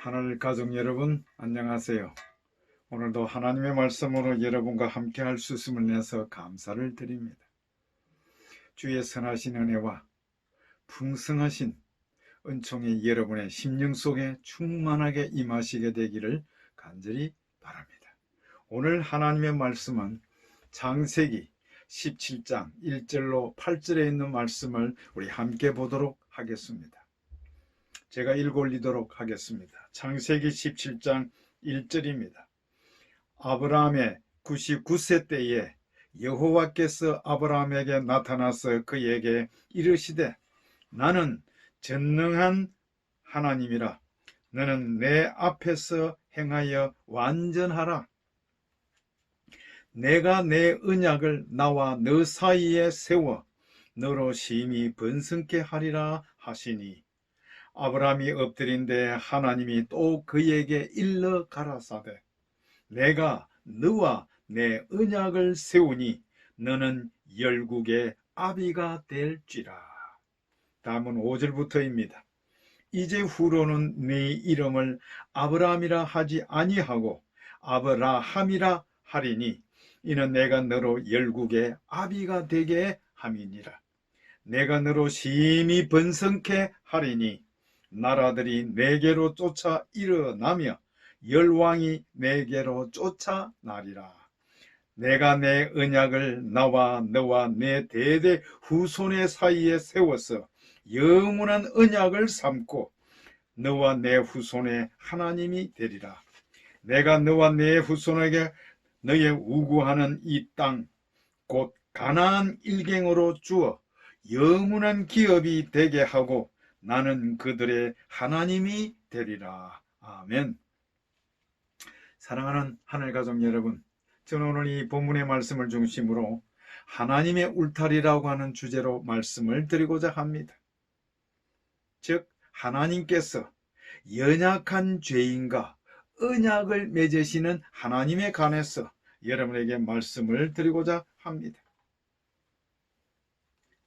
하늘 가족 여러분 안녕하세요. 오늘도 하나님의 말씀으로 여러분과 함께 할 수 있음을 내서 감사를 드립니다. 주의 선하신 은혜와 풍성하신 은총이 여러분의 심령 속에 충만하게 임하시게 되기를 간절히 바랍니다. 오늘 하나님의 말씀은 장세기 17장 1절로 8절에 있는 말씀을 우리 함께 보도록 하겠습니다. 제가 읽어 올리도록 하겠습니다. 창세기 17장 1절입니다. 아브라함의 99세 때에 여호와께서 아브라함에게 나타나서 그에게 이르시되 나는 전능한 하나님이라 너는 내 앞에서 행하여 완전하라 내가 내 언약을 나와 너 사이에 세워 너로 심히 번성케 하리라 하시니 아브라함이 엎드린데 하나님이 또 그에게 일러 가라사대 내가 너와 내 언약을 세우니 너는 열국의 아비가 될지라. 다음은 5절부터입니다. 이제 후로는 네 이름을 아브라함이라 하지 아니하고 아브라함이라 하리니 이는 내가 너로 열국의 아비가 되게 함이니라. 내가 너로 심히 번성케 하리니 나라들이 내게로 쫓아 일어나며 열왕이 내게로 쫓아나리라. 내가 내 언약을 나와 너와 내 대대 후손의 사이에 세워서 영원한 언약을 삼고 너와 내 후손의 하나님이 되리라. 내가 너와 내 후손에게 너의 우구하는 이 땅 곧 가나안 일갱으로 주어 영원한 기업이 되게 하고 나는 그들의 하나님이 되리라. 아멘. 사랑하는 하늘 가족 여러분, 저는 오늘 이 본문의 말씀을 중심으로 하나님의 울타리라고 하는 주제로 말씀을 드리고자 합니다. 즉, 하나님께서 연약한 죄인과 언약을 맺으시는 하나님에 관해서 여러분에게 말씀을 드리고자 합니다.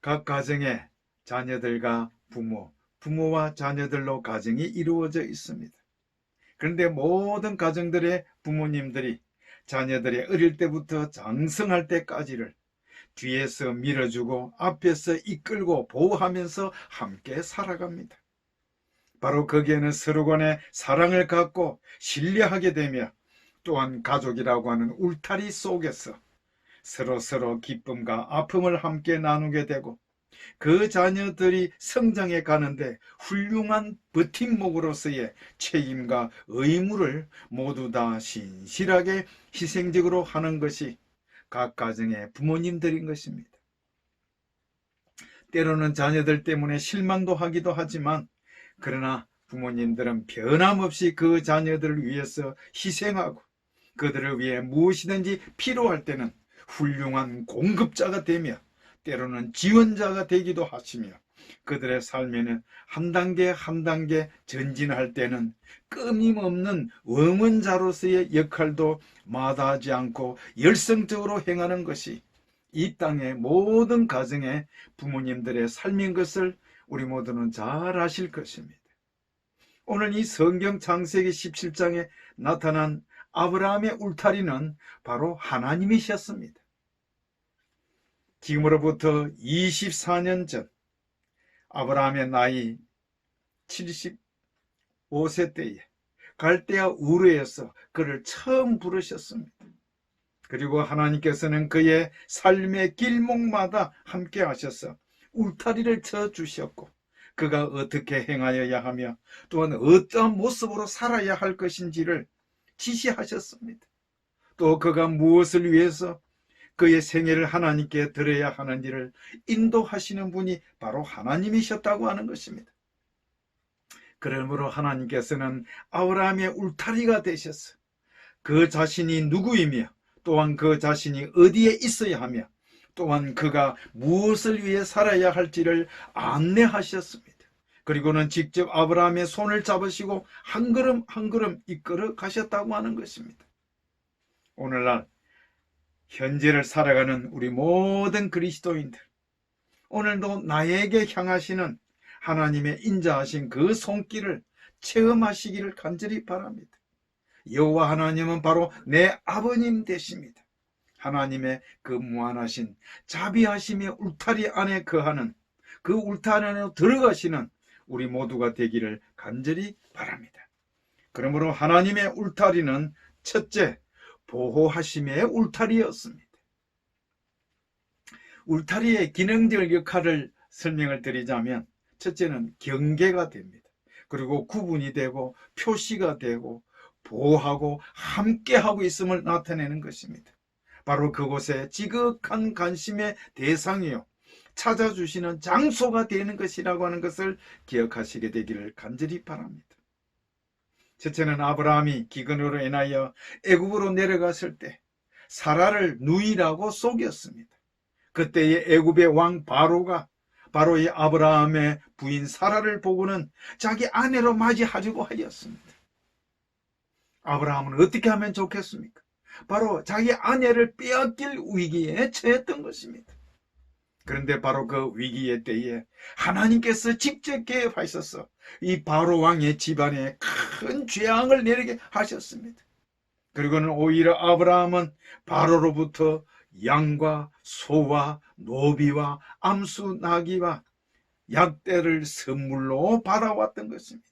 각 가정의 자녀들과 부모, 부모와 자녀들로 가정이 이루어져 있습니다. 그런데 모든 가정들의 부모님들이 자녀들이 어릴 때부터 장성할 때까지를 뒤에서 밀어주고 앞에서 이끌고 보호하면서 함께 살아갑니다. 바로 거기에는 서로 간의 사랑을 갖고 신뢰하게 되며 또한 가족이라고 하는 울타리 속에서 서로 서로 기쁨과 아픔을 함께 나누게 되고 그 자녀들이 성장해 가는데 훌륭한 버팀목으로서의 책임과 의무를 모두 다 신실하게 희생적으로 하는 것이 각 가정의 부모님들인 것입니다. 때로는 자녀들 때문에 실망도 하기도 하지만 그러나 부모님들은 변함없이 그 자녀들을 위해서 희생하고 그들을 위해 무엇이든지 필요할 때는 훌륭한 공급자가 되며 때로는 지원자가 되기도 하시며 그들의 삶에는 한 단계 한 단계 전진할 때는 끊임없는 응원자로서의 역할도 마다하지 않고 열성적으로 행하는 것이 이 땅의 모든 가정의 부모님들의 삶인 것을 우리 모두는 잘 아실 것입니다. 오늘 이 성경 창세기 17장에 나타난 아브라함의 울타리는 바로 하나님이셨습니다. 지금으로부터 24년 전 아브라함의 나이 75세 때에 갈대아 우르에서 그를 처음 부르셨습니다. 그리고 하나님께서는 그의 삶의 길목마다 함께 하셔서 울타리를 쳐 주셨고 그가 어떻게 행하여야 하며 또한 어떠한 모습으로 살아야 할 것인지를 지시하셨습니다. 또 그가 무엇을 위해서 그의 생애를 하나님께 드려야 하는지를 인도하시는 분이 바로 하나님이셨다고 하는 것입니다. 그러므로 하나님께서는 아브라함의 울타리가 되셔서 그 자신이 누구이며 또한 그 자신이 어디에 있어야 하며 또한 그가 무엇을 위해 살아야 할지를 안내하셨습니다. 그리고는 직접 아브라함의 손을 잡으시고 한 걸음 한 걸음 이끌어 가셨다고 하는 것입니다. 오늘날 현재를 살아가는 우리 모든 그리스도인들, 오늘도 나에게 향하시는 하나님의 인자하신 그 손길을 체험하시기를 간절히 바랍니다. 여호와 하나님은 바로 내 아버님 되십니다. 하나님의 그 무한하신 자비하심의 울타리 안에 거하는 그 울타리 안으로 들어가시는 우리 모두가 되기를 간절히 바랍니다. 그러므로 하나님의 울타리는 첫째 보호하심의 울타리였습니다. 울타리의 기능적 역할을 설명을 드리자면 첫째는 경계가 됩니다. 그리고 구분이 되고 표시가 되고 보호하고 함께하고 있음을 나타내는 것입니다. 바로 그곳에 지극한 관심의 대상이요. 찾아주시는 장소가 되는 것이라고 하는 것을 기억하시게 되기를 간절히 바랍니다. 첫째는 아브라함이 기근으로 인하여 애굽으로 내려갔을 때 사라를 누이라고 속였습니다. 그때의 애굽의 왕 바로가 바로 이 아브라함의 부인 사라를 보고는 자기 아내로 맞이하려고 하였습니다. 아브라함은 어떻게 하면 좋겠습니까? 바로 자기 아내를 빼앗길 위기에 처했던 것입니다. 그런데 바로 그 위기의 때에 하나님께서 직접 개입하셔서 이 바로 왕의 집안에 큰 재앙을 내리게 하셨습니다. 그리고는 오히려 아브라함은 바로로부터 양과 소와 노비와 암수 나귀와 약대를 선물로 받아왔던 것입니다.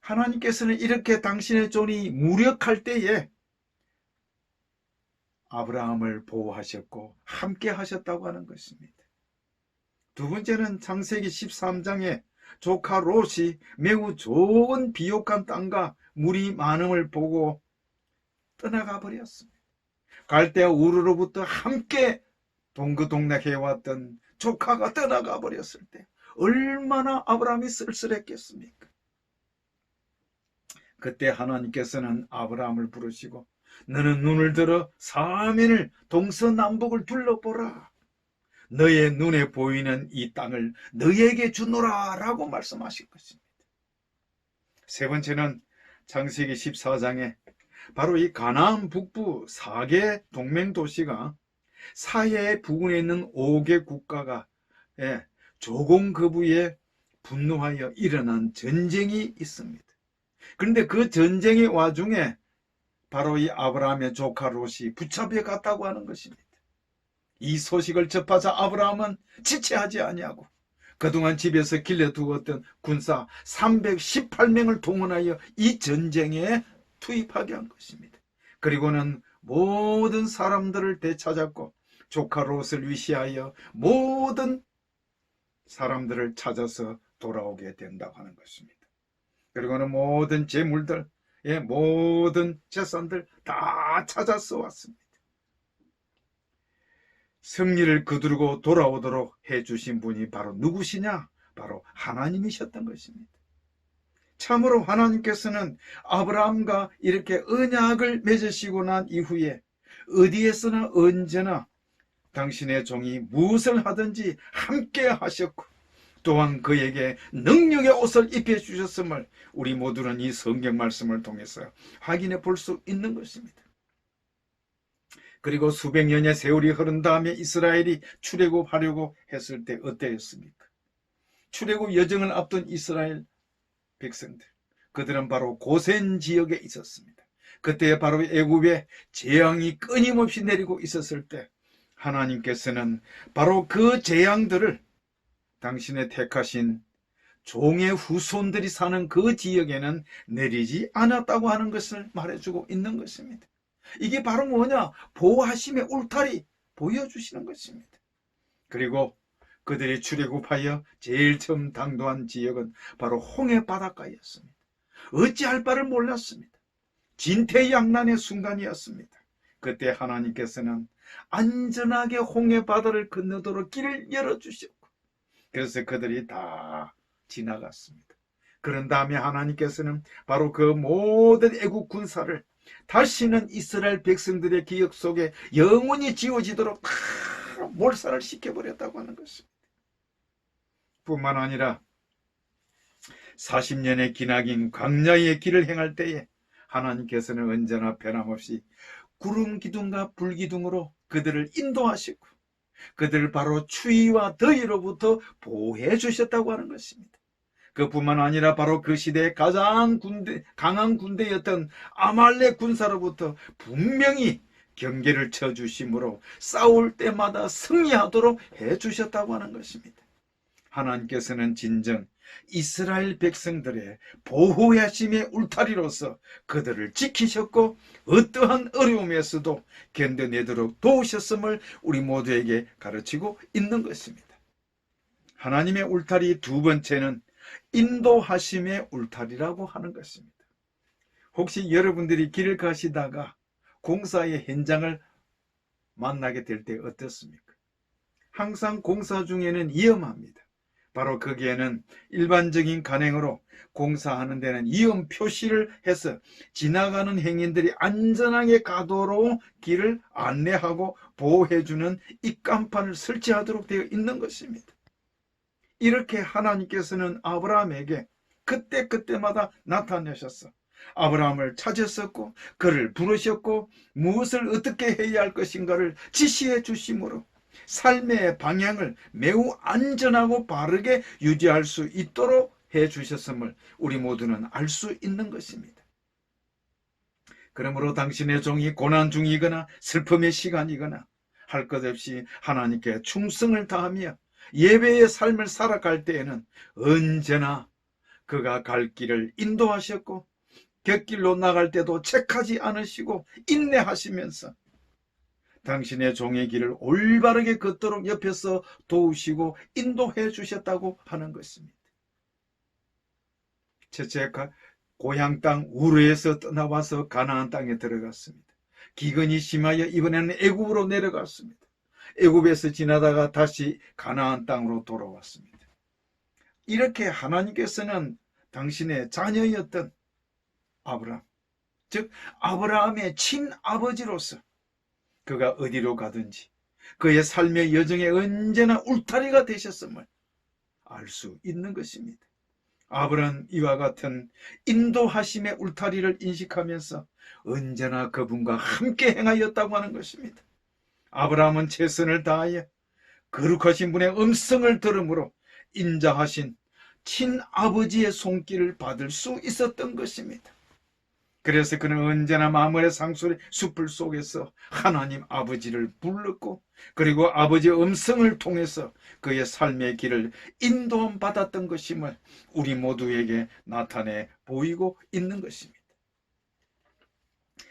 하나님께서는 이렇게 당신의 존이 무력할 때에 아브라함을 보호하셨고 함께 하셨다고 하는 것입니다. 두 번째는 창세기 13장에 조카 롯이 매우 좋은 비옥한 땅과 물이 많음을 보고 떠나가 버렸습니다. 갈대아 우르로부터 함께 동거동락해왔던 조카가 떠나가 버렸을 때 얼마나 아브라함이 쓸쓸했겠습니까? 그때 하나님께서는 아브라함을 부르시고 너는 눈을 들어 사면을 동서남북을 둘러보라. 너의 눈에 보이는 이 땅을 너에게 주노라 라고 말씀하실 것입니다. 세 번째는 창세기 14장에 바로 이 가나안 북부 4개 동맹 도시가 사해 부근에 있는 5개 국가가 예, 조공거부에 분노하여 일어난 전쟁이 있습니다. 그런데 그 전쟁의 와중에 바로 이 아브라함의 조카 롯이 붙잡혀 갔다고 하는 것입니다. 이 소식을 접하자 아브라함은 지체하지 아니하고 그동안 집에서 길러두었던 군사 318명을 동원하여 이 전쟁에 투입하게 한 것입니다. 그리고는 모든 사람들을 되찾았고 조카 롯을 위시하여 모든 사람들을 찾아서 돌아오게 된다고 하는 것입니다. 그리고는 모든 재물들, 예, 모든 재산들 다 찾아서 왔습니다. 승리를 거두르고 돌아오도록 해주신 분이 바로 누구시냐? 바로 하나님이셨던 것입니다. 참으로 하나님께서는 아브라함과 이렇게 언약을 맺으시고 난 이후에 어디에서나 언제나 당신의 종이 무엇을 하든지 함께 하셨고 또한 그에게 능력의 옷을 입혀 주셨음을 우리 모두는 이 성경 말씀을 통해서 확인해 볼 수 있는 것입니다. 그리고 수백 년의 세월이 흐른 다음에 이스라엘이 출애굽하려고 했을 때 어땠습니까? 출애굽 여정을 앞둔 이스라엘 백성들 그들은 바로 고센 지역에 있었습니다. 그때 바로 애굽에 재앙이 끊임없이 내리고 있었을 때 하나님께서는 바로 그 재앙들을 당신의 택하신 종의 후손들이 사는 그 지역에는 내리지 않았다고 하는 것을 말해주고 있는 것입니다. 이게 바로 뭐냐? 보호하심의 울타리 보여주시는 것입니다. 그리고 그들이 출애굽하여 제일 처음 당도한 지역은 바로 홍해 바닷가였습니다. 어찌할 바를 몰랐습니다. 진퇴양난의 순간이었습니다. 그때 하나님께서는 안전하게 홍해 바다를 건너도록 길을 열어주셨고 그래서 그들이 다 지나갔습니다. 그런 다음에 하나님께서는 바로 그 모든 애국 군사를 다시는 이스라엘 백성들의 기억 속에 영원히 지워지도록 다 몰살을 시켜버렸다고 하는 것입니다. 뿐만 아니라 40년의 기나긴 광야의 길을 행할 때에 하나님께서는 언제나 변함없이 구름 기둥과 불 기둥으로 그들을 인도하시고 그들을 바로 추위와 더위로부터 보호해 주셨다고 하는 것입니다. 그뿐만 아니라 바로 그 시대의 가장 군대, 강한 군대였던 아말렉 군사로부터 분명히 경계를 쳐주심으로 싸울 때마다 승리하도록 해주셨다고 하는 것입니다. 하나님께서는 진정 이스라엘 백성들의 보호하심의 울타리로서 그들을 지키셨고 어떠한 어려움에서도 견뎌내도록 도우셨음을 우리 모두에게 가르치고 있는 것입니다. 하나님의 울타리 두 번째는 인도하심의 울타리라고 하는 것입니다. 혹시 여러분들이 길을 가시다가 공사의 현장을 만나게 될 때 어떻습니까? 항상 공사 중에는 위험합니다. 바로 거기에는 일반적인 간행으로 공사하는 데는 위험 표시를 해서 지나가는 행인들이 안전하게 가도록 길을 안내하고 보호해주는 입간판을 설치하도록 되어 있는 것입니다. 이렇게 하나님께서는 아브라함에게 그때그때마다 나타내셨어. 아브라함을 찾으셨고 그를 부르셨고 무엇을 어떻게 해야 할 것인가를 지시해 주심으로 삶의 방향을 매우 안전하고 바르게 유지할 수 있도록 해 주셨음을 우리 모두는 알 수 있는 것입니다. 그러므로 당신의 종이 고난 중이거나 슬픔의 시간이거나 할 것 없이 하나님께 충성을 다하며 예배의 삶을 살아갈 때에는 언제나 그가 갈 길을 인도하셨고 곁길로 나갈 때도 책하지 않으시고 인내하시면서 당신의 종의 길을 올바르게 걷도록 옆에서 도우시고 인도해 주셨다고 하는 것입니다. 첫째 고향 땅 우르에서 떠나와서 가나안 땅에 들어갔습니다. 기근이 심하여 이번에는 애굽으로 내려갔습니다. 애굽에서 지나다가 다시 가나안 땅으로 돌아왔습니다. 이렇게 하나님께서는 당신의 자녀였던 아브라함, 즉 아브라함의 친아버지로서 그가 어디로 가든지 그의 삶의 여정에 언제나 울타리가 되셨음을 알 수 있는 것입니다. 아브라함 이와 같은 인도하심의 울타리를 인식하면서 언제나 그분과 함께 행하였다고 하는 것입니다. 아브라함은 최선을 다하여 거룩하신 분의 음성을 들음으로 인자하신 친아버지의 손길을 받을 수 있었던 것입니다. 그래서 그는 언제나 마물의 상소리 숲을 속에서 하나님 아버지를 불렀고 그리고 아버지의 음성을 통해서 그의 삶의 길을 인도함 받았던 것임을 우리 모두에게 나타내 보이고 있는 것입니다.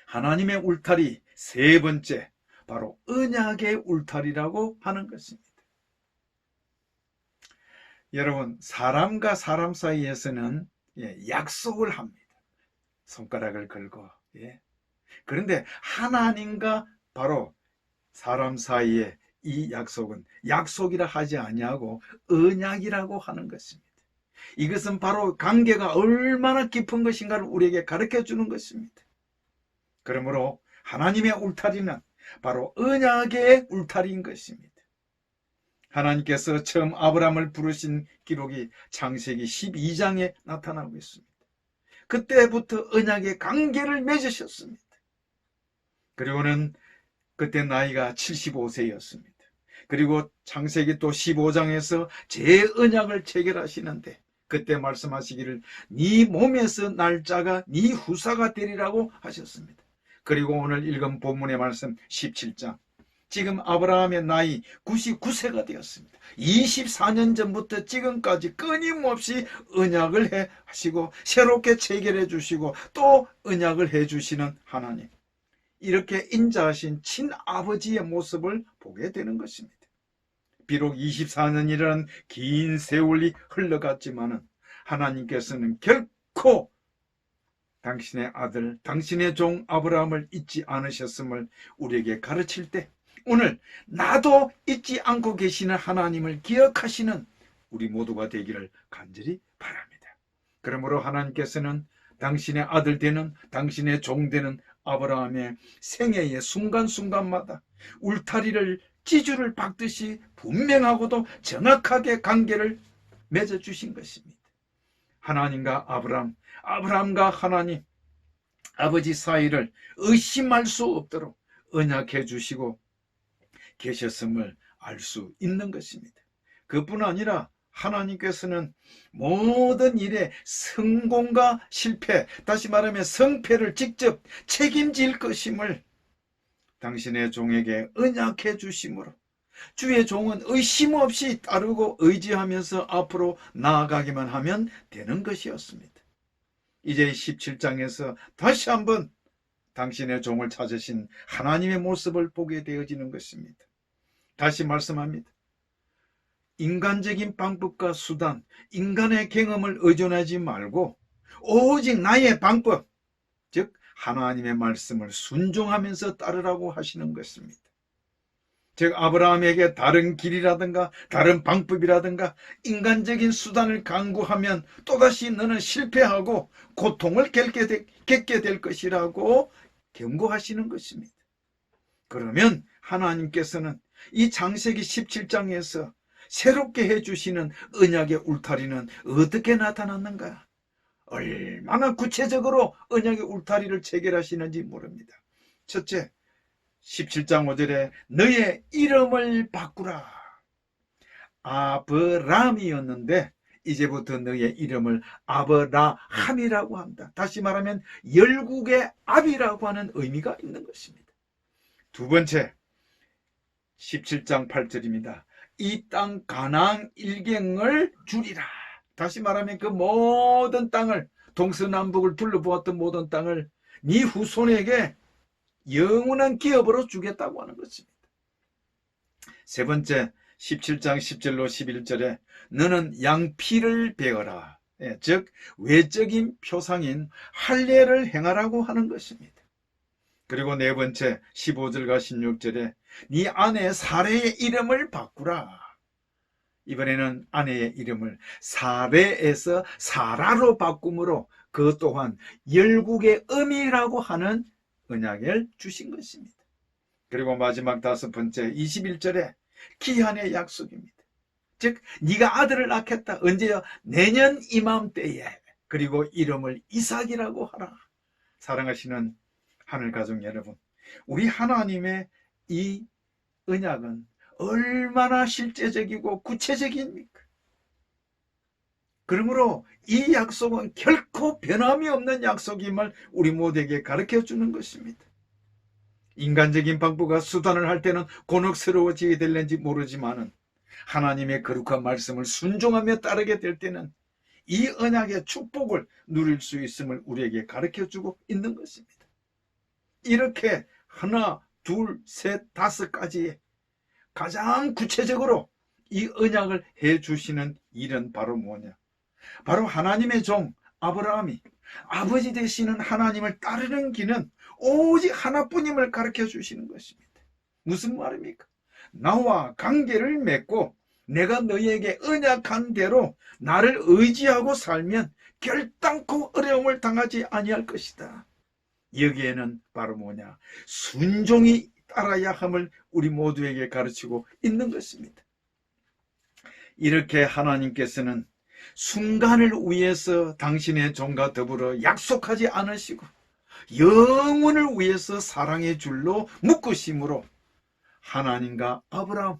하나님의 울타리 세 번째 바로 언약의 울타리라고 하는 것입니다. 여러분 사람과 사람 사이에서는 예, 약속을 합니다. 손가락을 걸고 예. 그런데 하나님과 바로 사람 사이에 이 약속은 약속이라 하지 아니하고 언약이라고 하는 것입니다. 이것은 바로 관계가 얼마나 깊은 것인가를 우리에게 가르쳐 주는 것입니다. 그러므로 하나님의 울타리는 바로 언약의 울타리인 것입니다. 하나님께서 처음 아브라함을 부르신 기록이 창세기 12장에 나타나고 있습니다. 그때부터 언약의 관계를 맺으셨습니다. 그리고는 그때 나이가 75세였습니다. 그리고 창세기 또 15장에서 제 언약을 체결하시는데 그때 말씀하시기를 네 몸에서 날짜가 네 후사가 되리라고 하셨습니다. 그리고 오늘 읽은 본문의 말씀 17장 지금 아브라함의 나이 99세가 되었습니다. 24년 전부터 지금까지 끊임없이 언약을 해 하시고 새롭게 체결해 주시고 또 언약을 해 주시는 하나님. 이렇게 인자하신 친아버지의 모습을 보게 되는 것입니다. 비록 24년이라는 긴 세월이 흘러갔지만은 하나님께서는 결코 당신의 아들, 당신의 종 아브라함을 잊지 않으셨음을 우리에게 가르칠 때 오늘 나도 잊지 않고 계시는 하나님을 기억하시는 우리 모두가 되기를 간절히 바랍니다. 그러므로 하나님께서는 당신의 아들 되는 당신의 종 되는 아브라함의 생애의 순간순간마다 울타리를 찌주를 박듯이 분명하고도 정확하게 관계를 맺어 주신 것입니다. 하나님과 아브라함, 아브라함과 하나님, 아버지 사이를 의심할 수 없도록 언약해 주시고 계셨음을 알 수 있는 것입니다. 그뿐 아니라 하나님께서는 모든 일에 성공과 실패, 다시 말하면 성패를 직접 책임질 것임을 당신의 종에게 언약해 주심으로 주의 종은 의심 없이 따르고 의지하면서 앞으로 나아가기만 하면 되는 것이었습니다. 이제 17장에서 다시 한번 당신의 종을 찾으신 하나님의 모습을 보게 되어지는 것입니다. 다시 말씀합니다. 인간적인 방법과 수단, 인간의 경험을 의존하지 말고 오직 나의 방법, 즉 하나님의 말씀을 순종하면서 따르라고 하시는 것입니다. 즉 아브라함에게 다른 길이라든가 다른 방법이라든가 인간적인 수단을 강구하면 또다시 너는 실패하고 고통을 겪게, 되, 겪게 될 것이라고 경고하시는 것입니다. 그러면 하나님께서는 이 장세기 17장에서 새롭게 해주시는 언약의 울타리는 어떻게 나타났는가? 얼마나 구체적으로 언약의 울타리를 체결하시는지 모릅니다. 첫째, 17장 5절에 너의 이름을 바꾸라. 아브람이었는데 이제부터 너의 이름을 아브라함이라고 한다. 다시 말하면 열국의 압이라고 하는 의미가 있는 것입니다. 두 번째, 17장 8절입니다. 이 땅 가나안 일경을 주리라. 다시 말하면 그 모든 땅을 동서남북을 둘러보았던 모든 땅을 네 후손에게 영원한 기업으로 주겠다고 하는 것입니다. 세 번째 17장 10절로 11절에 너는 양피를 베어라. 예, 즉 외적인 표상인 할례를 행하라고 하는 것입니다. 그리고 네 번째 15절과 16절에 네 아내 사례의 이름을 바꾸라. 이번에는 아내의 이름을 사례에서 사라로 바꿈으로 그 또한 열국의 의미라고 하는 언약을 주신 것입니다. 그리고 마지막 다섯 번째 21절에 기한의 약속입니다. 즉 네가 아들을 낳겠다. 언제요? 내년 이맘때에. 그리고 이름을 이삭이라고 하라. 사랑하시는 하늘 가족 여러분, 우리 하나님의 이 언약은 얼마나 실제적이고 구체적입니까? 그러므로 이 약속은 결코 변함이 없는 약속임을 우리 모두에게 가르쳐 주는 것입니다. 인간적인 방법과 수단을 할 때는 곤혹스러워지게 될는지 모르지만은 하나님의 거룩한 말씀을 순종하며 따르게 될 때는 이 언약의 축복을 누릴 수 있음을 우리에게 가르쳐 주고 있는 것입니다. 이렇게 하나, 둘, 셋, 다섯 가지의 가장 구체적으로 이 언약을 해 주시는 일은 바로 뭐냐? 바로 하나님의 종 아브라함이 아버지 되시는 하나님을 따르는 길은 오직 하나뿐임을 가르쳐 주시는 것입니다. 무슨 말입니까? 나와 관계를 맺고 내가 너희에게 언약한 대로 나를 의지하고 살면 결단코 어려움을 당하지 아니할 것이다. 여기에는 바로 뭐냐? 순종이 따라야 함을 우리 모두에게 가르치고 있는 것입니다. 이렇게 하나님께서는 순간을 위해서 당신의 종과 더불어 약속하지 않으시고 영원을 위해서 사랑의 줄로 묶으심으로 하나님과 아브라함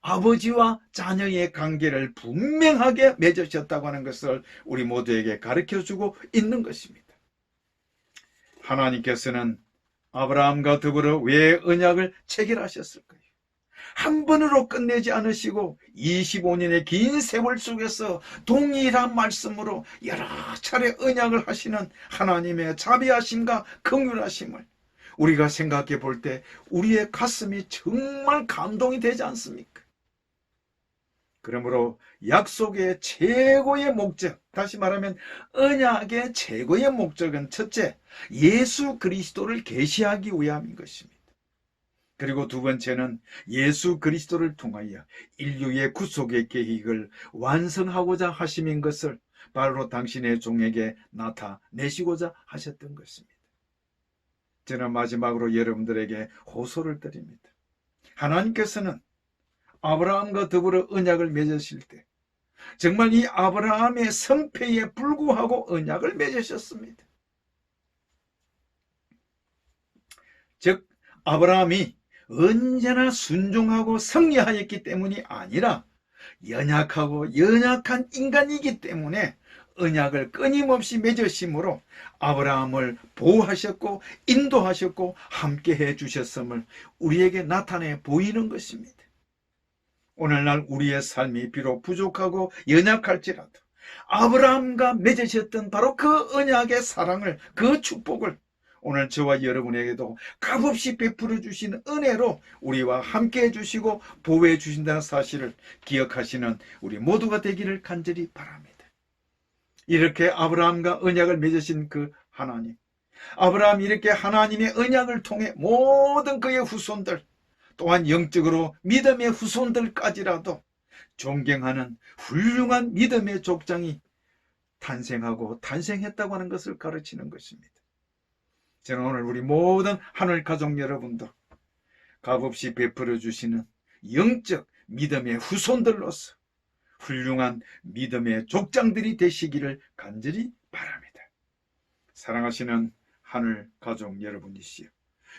아버지와 자녀의 관계를 분명하게 맺으셨다고 하는 것을 우리 모두에게 가르쳐 주고 있는 것입니다. 하나님께서는 아브라함과 더불어 왜 언약을 체결하셨을까요? 한 번으로 끝내지 않으시고 25년의 긴 세월 속에서 동일한 말씀으로 여러 차례 언약을 하시는 하나님의 자비하심과 긍휼하심을 우리가 생각해 볼 때 우리의 가슴이 정말 감동이 되지 않습니까? 그러므로 약속의 최고의 목적, 다시 말하면 언약의 최고의 목적은 첫째, 예수 그리스도를 계시하기 위함인 것입니다. 그리고 두 번째는 예수 그리스도를 통하여 인류의 구속의 계획을 완성하고자 하심인 것을 바로 당신의 종에게 나타내시고자 하셨던 것입니다. 저는 마지막으로 여러분들에게 호소를 드립니다. 하나님께서는 아브라함과 더불어 언약을 맺으실 때 정말 이 아브라함의 성패에 불구하고 언약을 맺으셨습니다. 즉 아브라함이 언제나 순종하고 승리하였기 때문이 아니라 연약하고 연약한 인간이기 때문에 언약을 끊임없이 맺으심으로 아브라함을 보호하셨고 인도하셨고 함께 해 주셨음을 우리에게 나타내 보이는 것입니다. 오늘날 우리의 삶이 비록 부족하고 연약할지라도 아브라함과 맺으셨던 바로 그 언약의 사랑을 그 축복을 오늘 저와 여러분에게도 값없이 베풀어 주신 은혜로 우리와 함께 해 주시고 보호해 주신다는 사실을 기억하시는 우리 모두가 되기를 간절히 바랍니다. 이렇게 아브라함과 언약을 맺으신 그 하나님. 아브라함 이렇게 하나님의 언약을 통해 모든 그의 후손들 또한 영적으로 믿음의 후손들까지라도 존경하는 훌륭한 믿음의 족장이 탄생하고 탄생했다고 하는 것을 가르치는 것입니다. 저는 오늘 우리 모든 하늘 가족 여러분도 값없이 베풀어 주시는 영적 믿음의 후손들로서 훌륭한 믿음의 족장들이 되시기를 간절히 바랍니다. 사랑하시는 하늘 가족 여러분이시여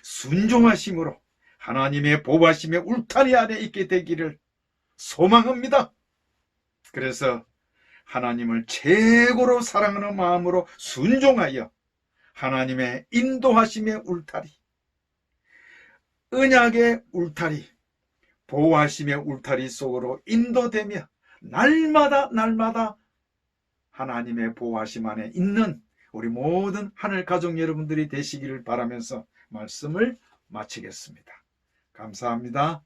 순종하심으로 하나님의 보호하심의 울타리 안에 있게 되기를 소망합니다. 그래서 하나님을 최고로 사랑하는 마음으로 순종하여 하나님의 인도하심의 울타리, 언약의 울타리, 보호하심의 울타리 속으로 인도되며 날마다 날마다 하나님의 보호하심 안에 있는 우리 모든 하늘 가족 여러분들이 되시기를 바라면서 말씀을 마치겠습니다. 감사합니다.